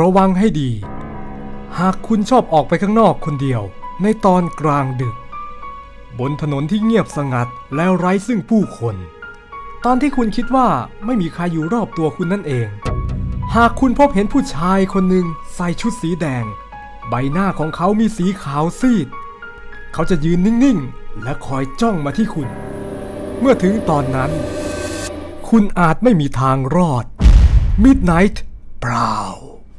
ระวังให้ดี หากคุณชอบออกไปข้างนอกคนเดียว ในตอนกลางดึก บนถนนที่เงียบสงัดแล้วไร้ซึ่งผู้คน ตอนที่คุณคิดว่าไม่มีใครอยู่รอบตัวคุณนั่นเอง หากคุณพบเห็นผู้ชายคนหนึ่งใส่ชุดสีแดง ใบหน้าของเขามีสีขาวซีด เขาจะยืนนิ่งๆ และคอยจ้องมาที่คุณ เมื่อถึงตอนนั้น คุณอาจไม่มีทางรอด Midnight เปล่า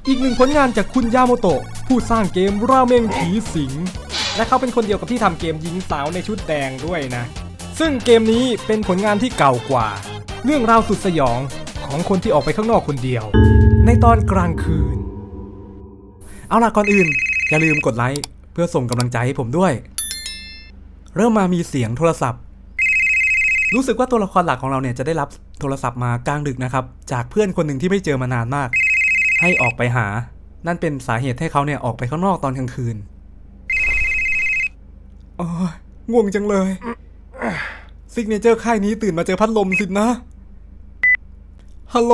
อีกหนึ่งผลงานจากคุณยาโมโตะผู้สร้างเกมราเมงผีสิง และเขาเป็นคนเดียวกับที่ทำเกมยิงสาวในชุดแดงด้วยนะ ซึ่งเกมนี้เป็นผลงานที่เก่ากว่า เรื่องราวสุดสยองของคนที่ออกไปข้างนอกคนเดียว ในตอนกลางคืน เอาล่ะก่อนอื่น อย่าลืมกดไลค์เพื่อส่งกำลังใจให้ผมด้วย เริ่มมามีเสียงโทรศัพท์ รู้สึกว่าตัวละครหลักของเราเนี่ยจะได้รับโทรศัพท์มากลางดึกนะครับ จากเพื่อนคนหนึ่งที่ไม่เจอมานานมาก ให้ออกไปหา นั่นเป็นสาเหตุให้เขาเนี่ยออกไปข้างนอกตอนกลางคืนโอ้ยง่วงจังเลยซิกเนเจอร์ค่ายนี้ตื่นมาเจอพัดลมสินะ ฮัลโหล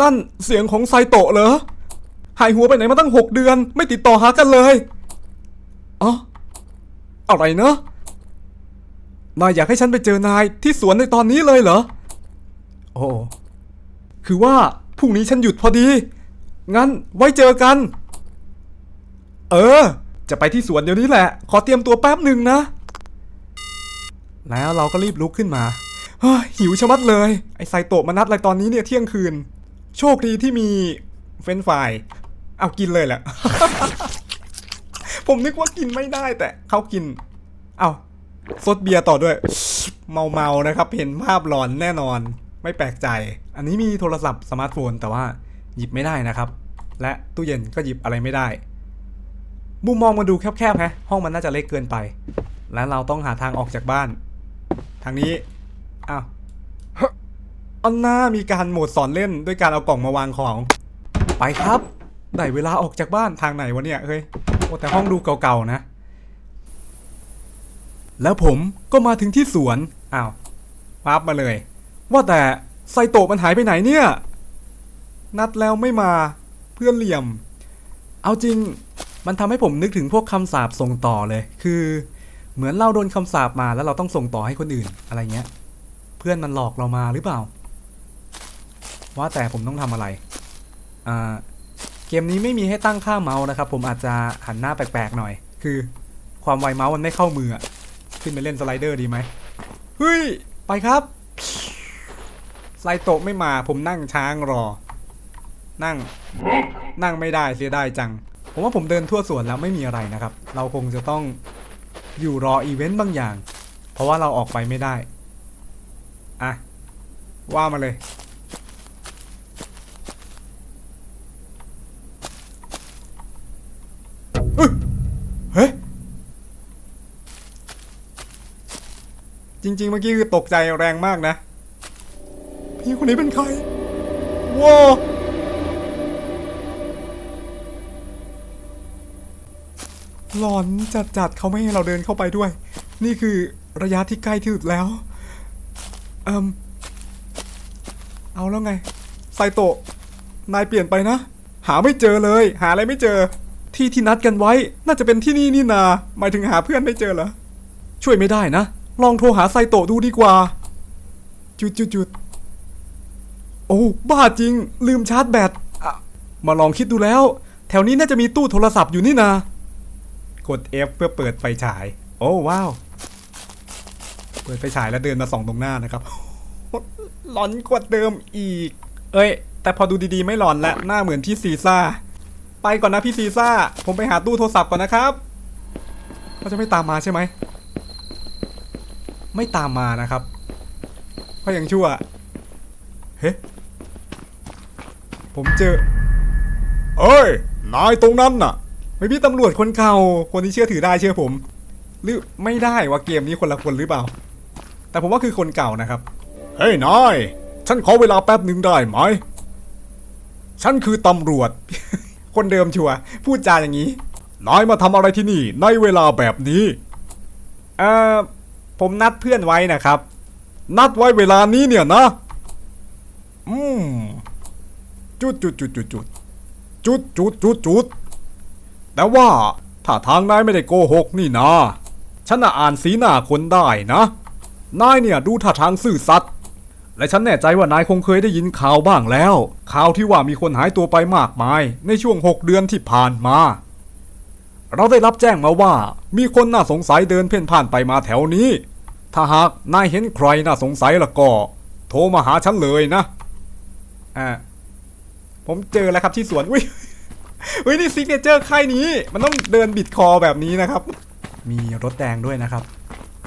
นั่นเสียงของไซโตะเหรอ หายหัวไปไหนมาตั้งหกเดือน ไม่ติดต่อหากันเลยอ๋ออะไรเนะนายอยากให้ฉันไปเจอนายที่สวนในตอนนี้เลยเหรอ โอ้ คือว่าพรุ่งนี้ฉันหยุดพอดี งั้นไว้เจอกัน เออ จะไปที่สวนเดี๋ยวนี้แหละ ขอเตรียมตัวแป๊บหนึ่งนะ แล้วเราก็รีบลุกขึ้นมาหิวชะมัดเลย ไอไซโตะมานัดอะไรตอนนี้เนี่ยเที่ยงคืน โชคดีที่มีเฟรนฟรายเอากินเลยแหละ ผมนึกว่ากินไม่ได้แต่เขากิน เอาซดเบียร์ต่อด้วย เมาเมาๆนะครับ เห็นภาพหลอนแน่นอน ไม่แปลกใจ อันนี้มีโทรศัพท์สมาร์ทโฟนแต่ว่าหยิบไม่ได้นะครับ และตู้เย็นก็หยิบอะไรไม่ได้ มุมมองมาดูแคบๆฮะห้องมันน่าจะเล็กเกินไป และเราต้องหาทางออกจากบ้าน ทางนี้อ้าวอันน้ามีการโหมดสอนเล่นด้วยการเอากล่องมาวางของ ไปครับได้เวลาออกจากบ้านทางไหนวะเนี่ยเฮ้ยโอ้แต่ห้องดูเก่าๆนะ แล้วผมก็มาถึงที่สวนอ้าวพับมาเลย ว่าแต่ไซโตะมันหายไปไหนเนี่ย นัดแล้วไม่มาเพื่อนเหลี่ยม เอาจริงมันทำให้ผมนึกถึงพวกคำสาปส่งต่อเลย คือเหมือนเราโดนคำสาปมาแล้วเราต้องส่งต่อให้คนอื่นอะไรเงี้ย เพื่อนมันหลอกเรามาหรือเปล่า ว่าแต่ผมต้องทำอะไรอ่าเกมนี้ไม่มีให้ตั้งค่าเมาส์นะครับ ผมอาจจะหันหน้าแปลกๆหน่อย คือความไวเมาส์มันไม่เข้ามือขึ้นไปเล่นสไลเดอร์ดีไหมเฮ้ย ไปครับ ไซโตะไม่มาผมนั่งช้างรอ นั่ง นั่งไม่ได้เสียดายจัง ผมว่าผมเดินทั่วสวนแล้วไม่มีอะไรนะครับ เราคงจะต้องอยู่รออีเวนต์บางอย่าง เพราะว่าเราออกไปไม่ได้ อะ ว่ามาเลยเฮ้ยจริง ๆ เมื่อกี้คือตกใจแรงมากนะ พี่คนนี้เป็นใครว้าหลอนจัดๆเขาไม่ให้เราเดินเข้าไปด้วย นี่คือระยะที่ใกล้ที่สุดแล้ว เอิมเอาแล้วไง ไซโตะ นายเปลี่ยนไปนะ หาไม่เจอเลย หาอะไรไม่เจอ ที่ที่นัดกันไว้ น่าจะเป็นที่นี่นี่นาหมายถึงหาเพื่อนไม่เจอเหรอ ช่วยไม่ได้นะ ลองโทรหาไซโตะดูดีกว่า จุดจุดจุด โอ้บ้าจริง ลืมชาร์จแบตมาลองคิดดูแล้ว แถวนี้น่าจะมีตู้โทรศัพท์อยู่นี่นากด F เพื่อเปิดไฟฉาย โอ้ว้าว เปิดไฟฉายแล้วเดินมาส่องตรงหน้านะครับหลอนกว่าเดิมอีก เอ้ย แต่พอดูดีๆไม่หลอนละหน้าเหมือนพี่ซีซ่า ไปก่อนนะพี่ซีซ่า ผมไปหาตู้โทรศัพท์ก่อนนะครับเขาจะไม่ตามมาใช่ไหม ไม่ตามมานะครับก็ยังชั่ว เฮ้ ผมเจอ เอ้ย นายตรงนั้นน่ะไม่พี่ตำรวจคนเก่าคนที่เชื่อถือได้เชื่อผม หรือไม่ได้ว่าเกมนี้คนละคนหรือเปล่า แต่ผมว่าคือคนเก่านะครับ เฮ้ยนาย ฉันขอเวลาแป๊บหนึ่งได้ไหม ฉันคือตำรวจ คนเดิมชัวร์พูดจาอย่างนี้ นายมาทำอะไรที่นี่ ในเวลาแบบนี้ เอ่อ ผมนัดเพื่อนไว้นะครับ นัดไว้เวลานี้เนี่ยนะ อืม จุดจุดจุดจุดจุดจุดจุดจุดจุดแต่ว่าถ้าทางนายไม่ได้โกหกนี่นะฉันน่ะอ่านสีหน้าคนได้นะ นายเนี่ยดูท่าทางซื่อสัตย์และฉันแน่ใจว่านายคงเคยได้ยินข่าวบ้างแล้ว ข่าวที่ว่ามีคนหายตัวไปมากมาย ในช่วง6เดือนที่ผ่านมา เราได้รับแจ้งมาว่า มีคนน่าสงสัยเดินเพ่นพ่านไปมาแถวนี้ ถ้าหากนายเห็นใครน่าสงสัยละก็ โทรมาหาฉันเลยนะอ่า ผมเจอแล้วครับที่สวนอุ้ยอุ้ยนี่ซิกเนเจอร์ค่ายนี้ มันต้องเดินบิดคอแบบนี้นะครับ มีรถแดงด้วยนะครับ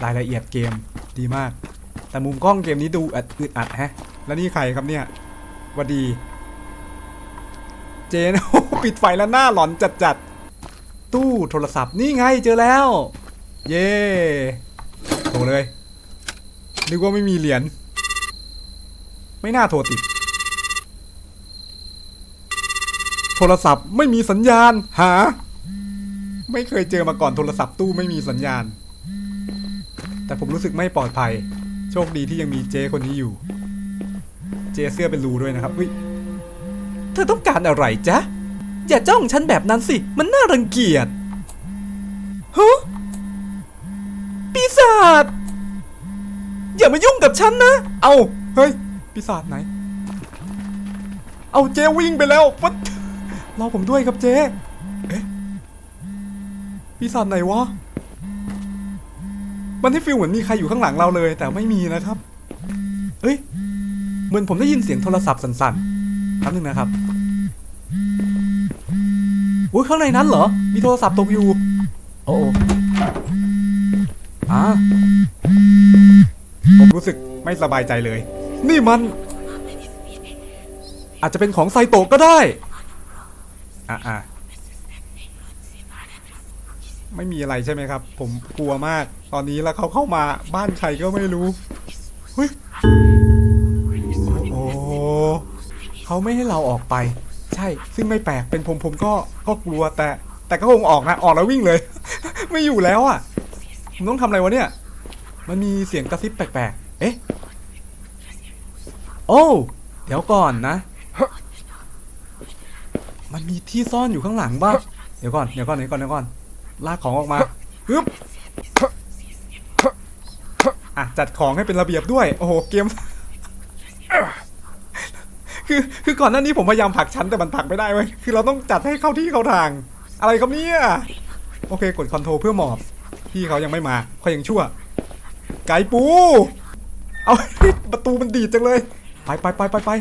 รายละเอียดเกมดีมาก แต่มุมกล้องเกมนี้ดูอัดอึดอัดแฮะ แล้วนี่ใครครับเนี่ยวัดดีเจนโอปิดไฟแล้วหน้าหลอนจัดจัดๆ ตู้โทรศัพท์นี่ไงเจอแล้ว เย่โทรเลยนึกว่าไม่มีเหรียญไม่น่าโทรติด โทรศัพท์ไม่มีสัญญาณ หา ไม่เคยเจอมาก่อนโทรศัพท์ตู้ไม่มีสัญญาณ แต่ผมรู้สึกไม่ปลอดภัย โชคดีที่ยังมีเจคนนี้อยู่ เจเสื้อเป็นรูด้วยนะครับอุ๊ยเธอต้องการอะไรจ๊ะ อย่าจ้องฉันแบบนั้นสิ มันน่ารังเกียจฮะปีศาจอย่ามายุ่งกับฉันนะ เอา เฮ้ย ปีศาจไหน เอาเจวิ่งไปแล้ววัด รอผมด้วยครับเจเอ๊ะปีศาจไหนวะ มันให้ฟีลเหมือนมีใครอยู่ข้างหลังเราเลย แต่ไม่มีนะครับ เอ้ย เหมือนผมได้ยินเสียงโทรศัพท์สั่นๆแป๊บนึงนะครับอุ้ยข้างในนั้นเหรอ มีโทรศัพท์ตกอยู่ โอ้โออ่าผมรู้สึกไม่สบายใจเลย นี่มัน อาจจะเป็นของไซโตะก็ได้ อะอะไม่มีอะไรใช่ไหมครับ ผมกลัวมาก ตอนนี้แล้วเขาเข้ามาบ้านใครก็ไม่รู้เฮ้ยโอ้เขาไม่ให้เราออกไป ใช่ ซึ่งไม่แปลก เป็นผมผมก็ก็กลัวแต่ แต่ก็คงออกนะ ออกแล้ววิ่งเลย ไม่อยู่แล้วอะผมต้องทำอะไรวะเนี่ย มันมีเสียงกระซิบแปลกๆ เอ๊ะ โอ้ เดี๋ยวก่อนนะ มันมีที่ซ่อนอยู่ข้างหลังบ้างเดี๋ยวก่อน เดี๋ยวก่อน เดี๋ยวก่อน เดี๋ยวก่อน ลากของออกมาฮึบอะจัดของให้เป็นระเบียบด้วย โอ้โห เกม คือ คือก่อนหน้านี้ผมพยายามผลักชั้นแต่มันผลักไม่ได้เว้ย คือเราต้องจัดให้เข้าที่เข้าทาง อะไรครับเนี่ย โอเค กดคอนโทรลเพื่อหมอบ พี่เขายังไม่มาเขายังชั่ว ไก่ปู เอาประตูมันดีดจังเลย ไปไปไปไปไป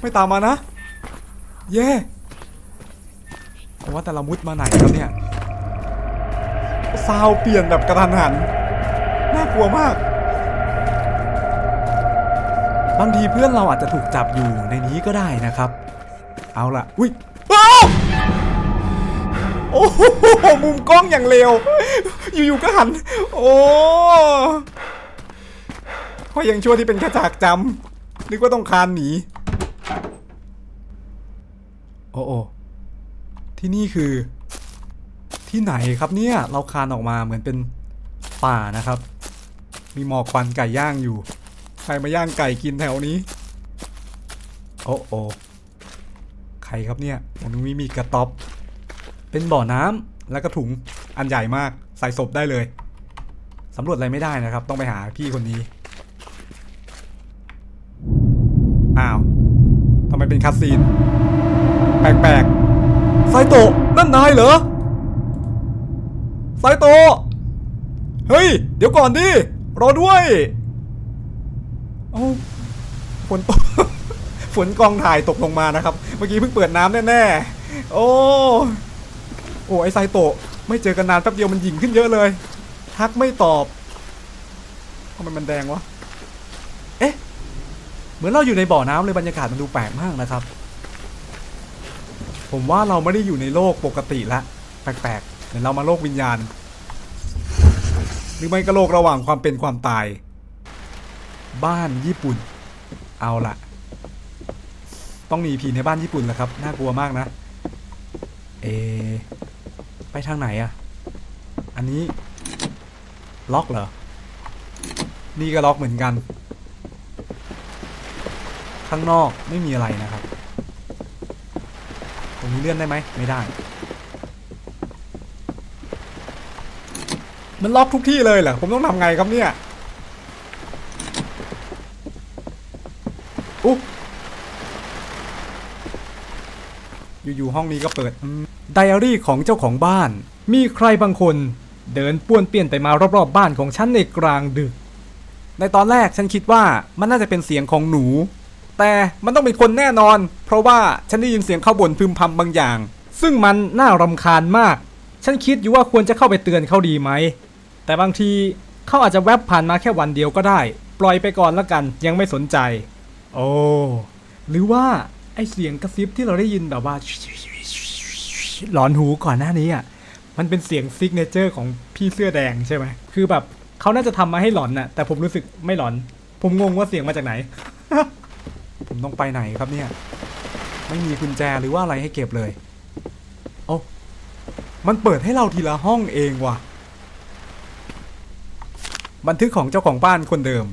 ไม่ตามมานะ เย่ว่าแต่ละมุดมาไหนครับเนี่ยซาวเปลี่ยนแบบกระทันหัน น่ากลัวมาก บางทีเพื่อนเราอาจจะถูกจับอยู่ในนี้ก็ได้นะครับ เอาล่ะ อุ้ยโอ้โหมุมกล้องอย่างเร็ว อยู่ๆก็หัน โอ้เพราะยังชั่วที่เป็นแค่ฉากจำนึกว่าต้องคานหนี โอ้โอที่นี่คือ ที่ไหนครับเนี่ย เราคานออกมาเหมือนเป็นป่านะครับ มีหมอกควันไก่ย่างอยู่ ใครมาย่างไก่กินแถวนี้ โอ้โอใครครับเนี่ยผมนึกว่ามีกระต๊อบ เป็นบ่อน้ำแล้วก็ถุงอันใหญ่มากใส่ศพได้เลยสำรวจอะไรไม่ได้นะครับ ต้องไปหาพี่คนนี้ อ้าวทำไมเป็นคัสซีน แปลกๆไซโตะนั่นนายเหรอไซโตะเฮ้ย เดี๋ยวก่อนดิรอด้วยเอาฝนตกฝนกองถ่ายตกลงมานะครับ เมื่อกี้เพิ่งเปิดน้ำแน่ๆ โอ้ โอ้ไอไซโตะไม่เจอกันนานแป๊บเดียวมันหยิงขึ้นเยอะเลย ทักไม่ตอบทำไมมันแดงวะ เอ๊ะ เหมือนเราอยู่ในบ่อน้ำเลยบรรยากาศมันดูแปลกมากนะครับ ผมว่าเราไม่ได้อยู่ในโลกปกติละ แปลกๆเหมือนเรามาโลกวิญญาณ หรือไม่ก็โลกระหว่างความเป็นความตาย บ้านญี่ปุ่น เอาละต้องมีผีในบ้านญี่ปุ่นแหละครับ น่ากลัวมากนะ เอ ไปทางไหนอะอันนี้ ล็อกเหรอ นี่ก็ล็อกเหมือนกัน ข้างนอกไม่มีอะไรนะครับ รงนี้เลื่อนได้ไหมไม่ได้ มันล็อกทุกที่เลยเหรอผมต้องทำไงครับเนี่ยอุ๊อยู่ๆห้องนี้ก็เปิดไดอารี่ของเจ้าของบ้าน มีใครบางคนเดินป้วนเปี้ยนไปมารอบๆบบ้านของฉันในกลางดึก ในตอนแรกฉันคิดว่ามันน่าจะเป็นเสียงของหนู แต่มันต้องเป็นคนแน่นอน เพราะว่าฉันได้ยินเสียงเขาบ่นพึมพำบางอย่าง ซึ่งมันน่ารำคาญมาก ฉันคิดอยู่ว่าควรจะเข้าไปเตือนเขาดีไหม แต่บางทีเขาอาจจะแวบผ่านมาแค่วันเดียวก็ได้ ปล่อยไปก่อนละกันยังไม่สนใจ โอ้หรือว่าไอเสียงกระซิบที่เราได้ยินแบบว่าหลอนหูก่อนหน้านี้อะมันเป็นเสียงซิกเนเจอร์ของพี่เสื้อแดงใช่ไหมคือแบบเขาน่าจะทำมาให้หลอนน่ะ แต่ผมรู้สึกไม่หลอน ผมงงว่าเสียงมาจากไหน ผมต้องไปไหนครับเนี่ย ไม่มีกุญแจหรือว่าอะไรให้เก็บเลยโอ้มันเปิดให้เราทีละห้องเองว่ะ บันทึกของเจ้าของบ้านคนเดิม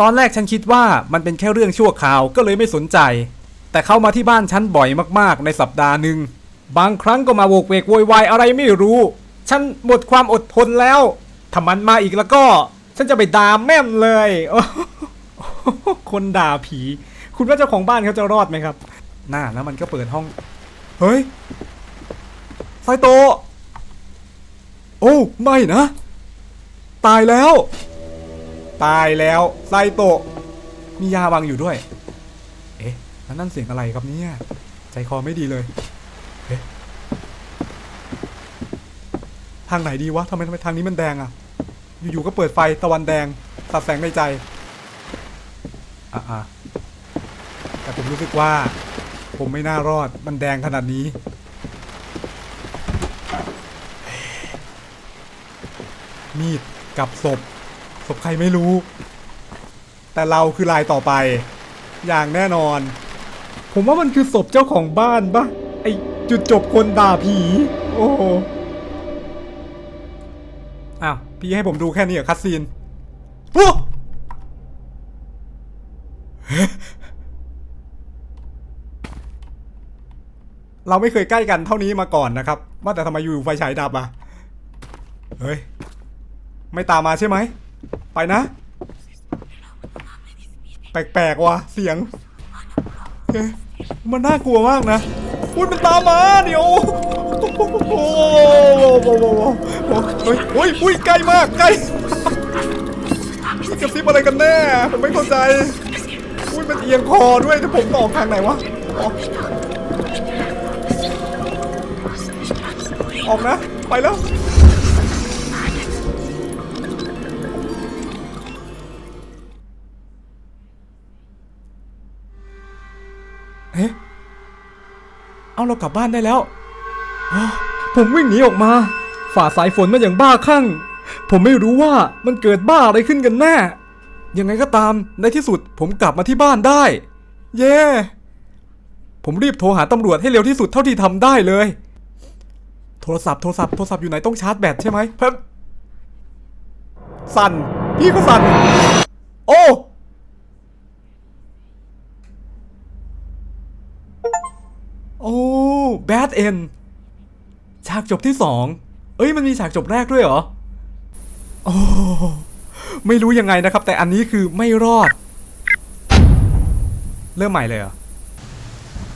ตอนแรกฉันคิดว่ามันเป็นแค่เรื่องชั่วคราวก็เลยไม่สนใจ แต่เข้ามาที่บ้านฉันบ่อยมากๆ ในสัปดาห์หนึ่งบางครั้งก็มาโวกเวกโวยวายอะไรไม่รู้ ฉันหมดความอดทนแล้วถ้ามันมาอีกแล้วก็ ฉันจะไปด่าแม่มเลยโอ้คนด่าผี คุณว่าเจ้าของบ้านเขาจะรอดไหมครับ น่าแล้วมันก็เปิดห้อง เฮ้ยไซโตะโอ้ไม่นะ ตายแล้ว ตายแล้วไซโตะมียาบังอยู่ด้วย เอ๊ะแล้วนั่นเสียงอะไรครับเนี่ย ใจคอไม่ดีเลยเอ๊ะทางไหนดีวะทำไมทำไมทางนี้มันแดงอะอยู่ๆก็เปิดไฟตะวันแดงตัดแสงในใจอะๆแต่ ผมรู้สึกว่า ผมไม่น่ารอดมันแดงขนาดนี้ มีดกับศพ ศพใครไม่รู้ แต่เราคือลายต่อไป อย่างแน่นอน ผมว่ามันคือศพเจ้าของบ้านปะไอจุดจบคนด่าผี โอ้โหอ้าว พี่ให้ผมดูแค่นี้เหรอคัสซีนปุ๊ เราไม่เคยใกล้กันเท่านี้มาก่อนนะครับ ว่าแต่ทำไมอยู่ไฟฉายดับอะ เฮ้ย ไม่ตามมาใช่ไหม ไปนะ แปลกๆว่ะเสียง มันน่ากลัวมากนะอุ้ยมันตามมาเดี๋ยวโอ้โหโอ้โหเฮ้ยโอ้ยอุ้ยใกล้มากใกล้นี่กระซิบอะไรกันแน่ ผมไม่เข้าใจ อุ้ยมันเอียงคอด้วยแต่ผมออกทางไหนวะ ออกนะ ไปแล้ว เอ๊ะ เอาเรากลับบ้านได้แล้วอ้าวผมวิ่งหนีออกมา ฝ่าสายฝนมาอย่างบ้าคลั่ง ผมไม่รู้ว่ามันเกิดบ้าอะไรขึ้นกันแน่ ยังไงก็ตาม ในที่สุดผมกลับมาที่บ้านได้ เย้ ผมรีบโทรหาตำรวจให้เร็วที่สุดเท่าที่ทำได้เลย โทรศัพท์โทรศัพท์โทรศัพท์อยู่ไหนต้องชาร์จแบตใช่ไหมเพิ่มสั่น พี่ก็สั่น โอ้โอ้แบดเอ็นฉากจบที่สองเอ้ยมันมีฉากจบแรกด้วยเหรอ โอ้ไม่รู้ยังไงนะครับ แต่อันนี้คือไม่รอด เริ่มใหม่เลยเหรอ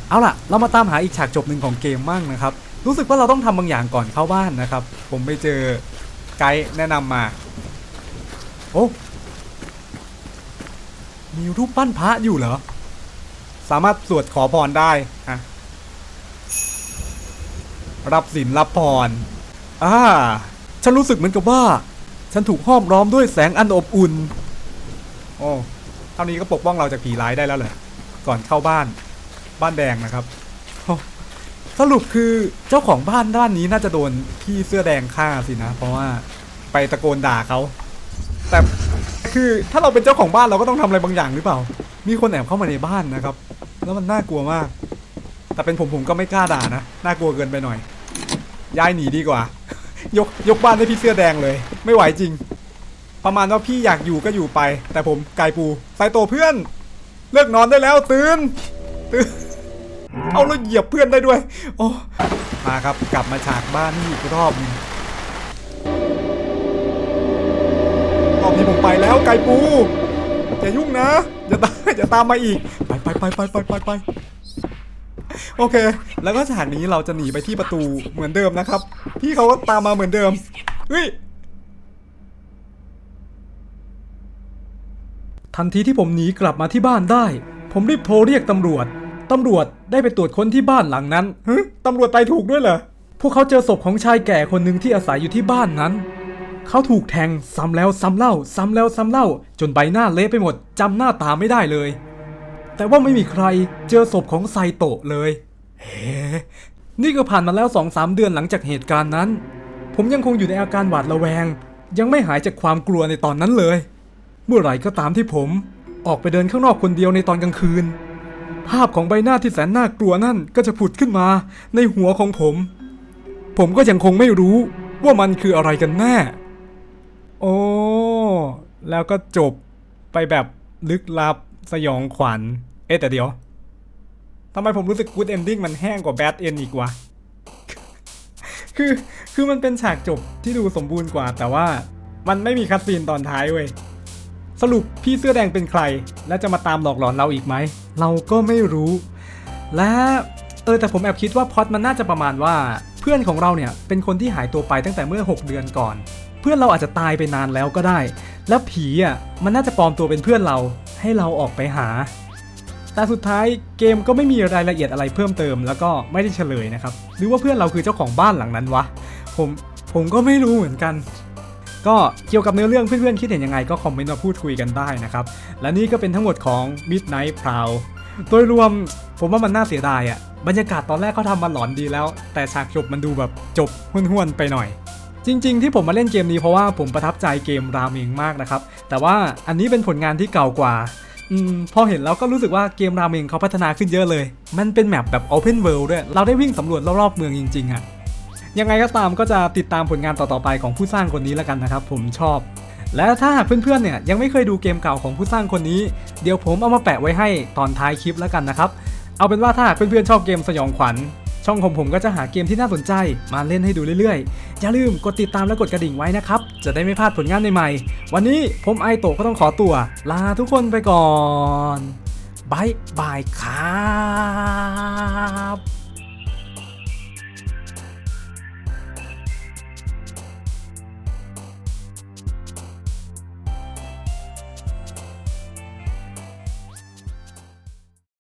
เอาล่ะ เรามาตามหาอีกฉากจบหนึ่งของเกมมั่งนะครับ รู้สึกว่าเราต้องทำบางอย่างก่อนเข้าบ้านนะครับ ผมไปเจอไกด์แนะนำมา โอ้มีรูปปั้นพระอยู่เหรอ สามารถสวดขอพรได้อะรับสินรับพรอ่าฉันรู้สึกเหมือนกับว่า ฉันถูกห้อมล้อมด้วยแสงอันอบอุ่น โอ้เท่านี้ก็ปกป้องเราจากผีร้ายได้แล้วเลยก่อนเข้าบ้าน บ้านแดงนะครับ สรุปคือเจ้าของบ้านด้านนี้น่าจะโดนพี่เสื้อแดงฆ่าสินะ เพราะว่าไปตะโกนด่าเขา แต่คือถ้าเราเป็นเจ้าของบ้านเราก็ต้องทำอะไรบางอย่างหรือเปล่า มีคนแอบเข้ามาในบ้านนะครับ แล้วมันน่ากลัวมาก แต่เป็นผมผมก็ไม่กล้าด่านะ น่ากลัวเกินไปหน่อย ย้ายหนีดีกว่า ยกยกบ้านให้พี่เสื้อแดงเลย ไม่ไหวจริง ประมาณว่าพี่อยากอยู่ก็อยู่ไป แต่ผมไกลปูไซโตเพื่อน เลิกนอนได้แล้วตื่นตื่น เอาแล้วเหยียบเพื่อนได้ด้วย โอ้มาครับกลับมาฉากบ้านนี่อีกรอบหนึ่งรอบนี้ผมไปแล้วไก่ปูอย่ายุ่งนะอย่าตามอย่าตามมาอีก ไปไปไปไปไปไปไปโอเค แล้วก็ฉากนี้เราจะหนีไปที่ประตูเหมือนเดิมนะครับ พี่เขาก็ตามมาเหมือนเดิมเฮ้ยทันทีที่ผมหนีกลับมาที่บ้านได้ ผมรีบโทรเรียกตำรวจ ตำรวจได้ไปตรวจค้นที่บ้านหลังนั้นเฮ้ยตำรวจไปถูกด้วยเหรอ พวกเขาเจอศพของชายแก่คนหนึ่งที่อาศัยอยู่ที่บ้านนั้น เขาถูกแทงซ้ำแล้วซ้ำเล่า ซ้ำแล้วซ้ำเล่า จนใบหน้าเละไปหมดจำหน้าตาไม่ได้เลย แต่ว่าไม่มีใครเจอศพของไซโตะเลย เฮ้นี่ก็ผ่านมาแล้วสองสามเดือนหลังจากเหตุการณ์นั้น ผมยังคงอยู่ในอาการหวาดระแวง ยังไม่หายจากความกลัวในตอนนั้นเลย เมื่อไหร่ก็ตามที่ผม ออกไปเดินข้างนอกคนเดียวในตอนกลางคืน ภาพของใบหน้าที่แสนน่ากลัวนั่นก็จะผุดขึ้นมาในหัวของผม ผมก็ยังคงไม่รู้ว่ามันคืออะไรกันแน่ โอ้ แล้วก็จบไปแบบลึกลับสยองขวัญ เอ๊ะแต่เดี๋ยวทำไมผมรู้สึก good ending มันแห้งกว่า bad end อีกวะ คือ คือมันเป็นฉากจบที่ดูสมบูรณ์กว่า แต่ว่ามันไม่มีคัดซีนตอนท้ายเว้ย สรุปพี่เสื้อแดงเป็นใคร และจะมาตามหลอกหลอนเราอีกไหม เราก็ไม่รู้ และเออแต่ผมแอบคิดว่าพอดมันน่าจะประมาณว่า เพื่อนของเราเนี่ยเป็นคนที่หายตัวไปตั้งแต่เมื่อ 6 เดือนก่อน เพื่อนเราอาจจะตายไปนานแล้วก็ได้ แล้วผีอะมันน่าจะปลอมตัวเป็นเพื่อนเราให้เราออกไปหา แต่สุดท้ายเกมก็ไม่มีรายละเอียดอะไรเพิ่มเติม แล้วก็ไม่ได้เฉลยนะครับหรือว่าเพื่อนเราคือเจ้าของบ้านหลังนั้นวะผมผมก็ไม่รู้เหมือนกัน ก็เกี่ยวกับเนื้อเรื่องเพื่อนๆคิดเห็นยังไงก็คอมเมนต์มาพูดคุยกันได้นะครับ และนี่ก็เป็นทั้งหมดของ Midnight Prowl โดยรวมผมว่ามันน่าเสียดายอะบรรยากาศตอนแรกเขาทำมาหลอนดีแล้ว แต่ฉากจบมันดูแบบจบห้วนๆไปหน่อย จริง ๆ ที่ผมมาเล่นเกมนี้เพราะว่าผมประทับใจเกมราเมงมากนะครับ แต่ว่าอันนี้เป็นผลงานที่เก่ากว่าอพอเห็นแล้วก็รู้สึกว่าเกมราเมงเขาพัฒนาขึ้นเยอะเลย มันเป็นแมปแบบ Open World ด้วย เราได้วิ่งสำรวจรอบๆเมืองจริงๆอะ ยังไงก็ตามก็จะติดตามผลงานต่อๆไปของผู้สร้างคนนี้แล้วกันนะครับ ผมชอบ และถ้าหากเพื่อนๆเนี่ยยังไม่เคยดูเกมเก่าของผู้สร้างคนนี้ เดี๋ยวผมเอามาแปะไว้ให้ตอนท้ายคลิปแล้วกันนะครับ เอาเป็นว่าถ้าหากเพื่อนๆชอบเกมสยองขวัญ ช่องของผมก็จะหาเกมที่น่าสนใจมาเล่นให้ดูเรื่อยๆ อย่าลืมกดติดตามและกดกระดิ่งไว้นะครับ จะได้ไม่พลาดผลงานใหม่ๆ วันนี้ผมไอโตะก็ต้องขอตัว ลาทุกคนไปก่อนบายบายครับ